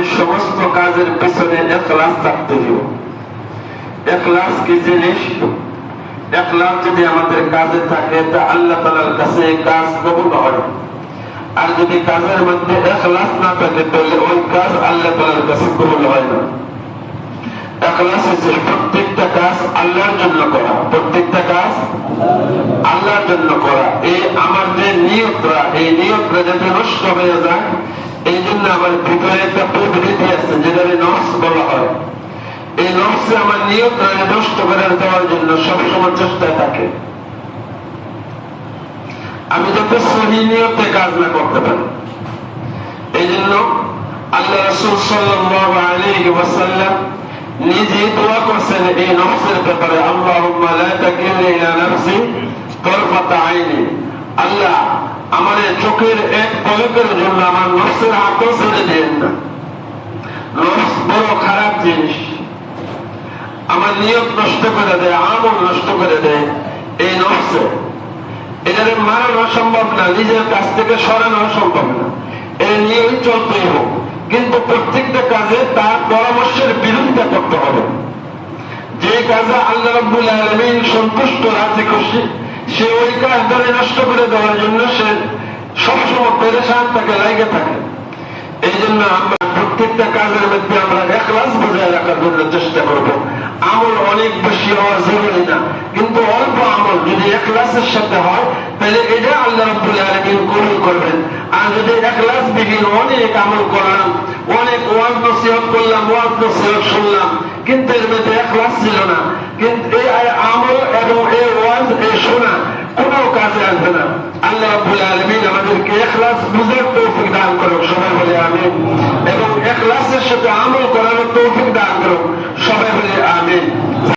আমাদের সমস্ত কাজের পেছনে এখলাস থাকতে হবে এখলাস কি জিনিস? এখলাস যদি আমাদের কাজে থাকে, তা আল্লাহ তালার কাছে কাজ কবুল হয়। আর যদি কাজের মধ্যে এখলাস না থাকে, তাহলে ওই কাজ আল্লাহ তালার কাছে কবুল হয় না। এখলাস হচ্ছে প্রত্যেকটা কাজ আল্লাহর জন্য করা। প্রত্যেকটা কাজ আল্লাহর জন্য করা। এই আমার যে নিয়তরা, এই নিয়তরা যাতে নষ্ট হয়ে যায় এই জন্য আমার ভিতরে একটা প্রবৃতি আছে যেটা নস বলা হয়। এই নফসে আমার নিয়তরা নষ্ট করে দেওয়ার জন্য, সবসময় চেষ্টায় থাকে। আমি যাতে সহি নিয়তে কাজ না করতে পারি। এই জন্য আল্লাহ রসুল সাল্লাহ আলাইহি ওয়াসাল্লাম নিজে দোয়া করছেন এই নফসের ব্যাপারে নাফসি আইনি। আল্লাহ আমার চোখের এক পলকের জন্য আমার নফসের হাতও ছেড়ে দেন না। নফস বড় খারাপ জিনিস। আমার নিয়ত নষ্ট করে দেয়, আমল নষ্ট করে দেয় এই নফসে এটাকে মারানো সম্ভব না, নিজের কাছ থেকে সরানো সম্ভব না। এটা নিয়েই চলতেই হোক কিন্তু প্রত্যেকটা কাজে তার পরামর্শের বিরোধিতা করতে হবে। যে কাজে আল্লাহ রব্বুল আলমিন সন্তুষ্ট, রাজি, খুশি, সে ওই কাজটারে নষ্ট করে দেওয়ার জন্য সে পেরেশান তাকে লাগে থাকে। এই জন্য আমরা প্রত্যেকটা কাজের মধ্যে আমরা একলাস বজায় রাখার জন্য চেষ্টা করব। আমল অনেক বেশি হওয়া জরুরি না। কিন্তু অল্প আমল যদি একলাসের সাথে হয়, তাহলে এটা আল্লাহ রব্বুল আলমিন কবুল করবেন। আর যদি একলাস বিহীন অনেক আমল করলাম, অনেক ওয়াজ নসিহত করলাম, ওয়াজ নসিহত শুনলাম, কিন্তু এর মধ্যে একলাস ছিল না। কিন্তু এই আমল এবং এই ওয়াজ এই শোনা কোনো কাজে আসবে না। আল্লাহ রাব্বুল আলামিন আমাদেরকে এখলাস বুঝার তৌফিক দান করুক সবাই বলে আমি এবং এখলাসের সাথে আমল করানোর তৌফিক